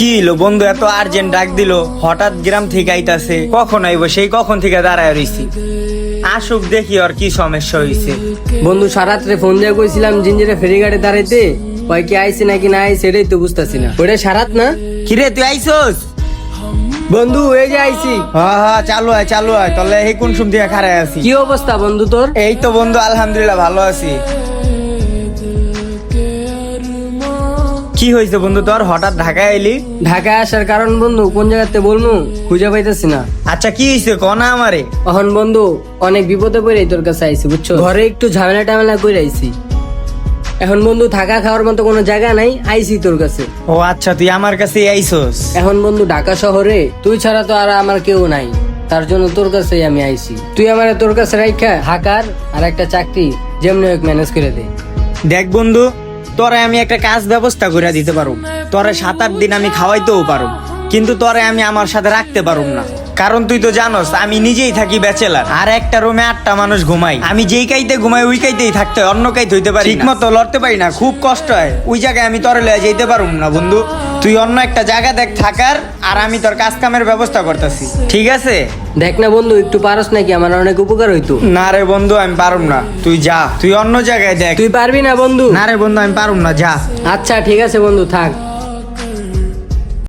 কি হইল? বন্ধু এত আর্জেন্ট ডাক দিল হঠাৎ গ্রাম থেকে আইতাছে। কখন আইব? সেই কখন থেকে দাঁড়ায় রইছি। আসুক দেখি আর কি সমস্যা হইছে। বন্ধু সারাত্রে ফোন দিয়ে কইছিলাম জিঞ্জিরে ফেরিঘাটে দাঁড়াইতে। কয় কি আইছে নাকি না আইছে এটাই তো বুঝতাছি না। ওটা সারাত না? কিরে তুই আইসোস বন্ধু এই যে আইছি। হ্যাঁ হ্যাঁ চালু হয় চালু হয় তাহলে এই কোন সুম দিয়ে খারাই আছি। কি অবস্থা বন্ধু তোর? এই তো বন্ধু আলহামদুলিল্লাহ ভালো আছি। কি হয়েছে বন্ধু তোর? হঠাৎ ঢাকায় এলি ঢাকায় আসার কারণ বন্ধু কোন জায়গাতে বলমু? খুঁজে পাইতেছি না। আচ্ছা কি হয়েছে? কনা আমারে। এখন বন্ধু অনেক বিপদে পড়ে তোর কাছে আইছি বুঝছ? ঘরে একটু ঝামেলা টামেলা করে আইছি। এখন বন্ধু থাকা খাওয়ার মতো কোনো জায়গা নাই আইছি তোর কাছে। ও আচ্ছা তুই আমার কাছে আইসোস এখন বন্ধু ঢাকা শহরে তুই ছাড়া তো আর আমার কেউ নাই। তার জন্য তোর কাছেই আমি আইছি। তুই আমার তোর কাছে রাখা হাকার আর একটা চাকরি যেমনি হোক ম্যানেজ করে দে। দেখ বন্ধু তোরে আমি একটা কাজ ব্যবস্থা করে দিতে পারো তোরে সাত আট দিন আমি খাওয়াইতেও পারো কিন্তু তোরে আমি আমার সাথে রাখতে পারুম না। কারণ তুই তো জানোস আমি নিজেই থাকি ব্যাচেলার। আর একটা রুমে আটটা মানুষ ঘুমাই। আমি যেই কাইতে ঘুমাই ওই কাইতেই থাকতে হয়, অন্য কাইতে হইতে পারি ঠিক মতো লড়তে পারি না খুব কষ্ট হয়। ওই জায়গায় আমি তোরে লয়ে যেতে পারুম না বন্ধু। তুই অন্য একটা জায়গা দেখ থাকার আর আমি তোর কাজ কামের ব্যবস্থা করতেছি। ঠিক আছে? দেখ না বন্ধু একটু পারস নাকি? আমার অনেক উপকার হইতো। না রে বন্ধু আমি পারুম না। তুই যা তুই অন্য জায়গায় দেখ। তুই পারবি না বন্ধু? না রে বন্ধু আমি পারুম না যা। আচ্ছা ঠিক আছে বন্ধু থাক।